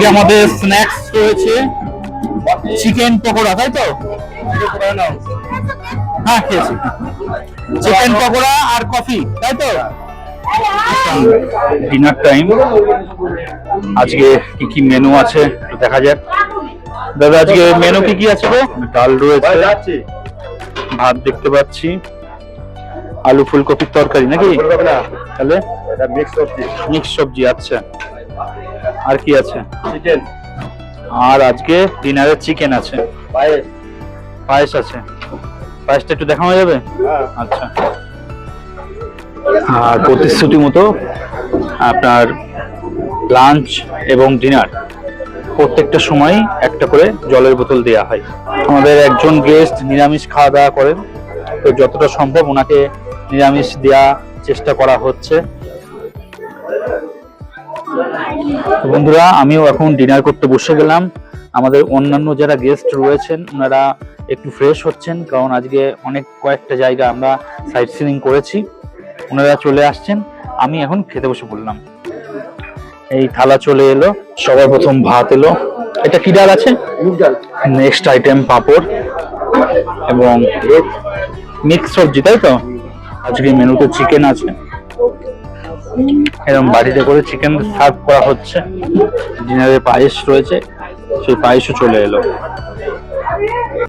এদিকে আমাদের স্ন্যাক্স রয়েছে। চিকেন পকোড়া তাই তো? হ্যাঁ খেয়েছি। চিকেন পকোড়া আর কফি তাই তো? ডিনার টাইম আজকে কি কি মেনু আছে দেখা যাক। দাদা আজকে মেনু কি কি আছে গো? ডাল রয়েছে ভাত দেখতে পাচ্ছি। আলু ফুলকপির তরকারি নাকি? তাহলে? মিক্স সবজি। মিক্স সবজি আচ্ছা। আর কি আছে? চিকেন আর আজকে ডিনারে চিকেন আছে। পায়েস। পায়েস আছে। পায়েসটা একটু দেখানো যাবে? হ্যাঁ। আচ্ছা। আর প্রতিশ্রুতি মতো আপনার লাঞ্চ এবং ডিনার প্রত্যেকটা সময় একটা করে জলের বোতল দেওয়া হয়। আমাদের একজন গেস্ট নিরামিষ খাওয়া দাওয়া করেন। তো যতটা সম্ভব ওনাকে নিরামিষ দেওয়া চেষ্টা করা হচ্ছে। বন্ধুরা আমিও এখন ডিনার করতে বসে গেলাম। আমাদের অন্যান্য যারা গেস্ট রয়েছেন ওনারা একটু ফ্রেশ হচ্ছেন কারণ আজকে অনেক কয়েকটা জায়গা আমরা সাইট সিনিং করেছি। ওনারা চলে আসছেন আমি এখন খেতে বসে পড়লাম। এই থালা চলে এলো সবার প্রথম ভাত এলো। এটা কি ডাল আছে? Next item papad. এবং মিক্স সবজি তাই তো? আজকে মেনুতে চিকেন আছে। এরকম বাড়িতে করে চিকেন সার্ভ করা হচ্ছে। ডিনারে পায়েস রয়েছে সেই পায়েসও চলে এলো।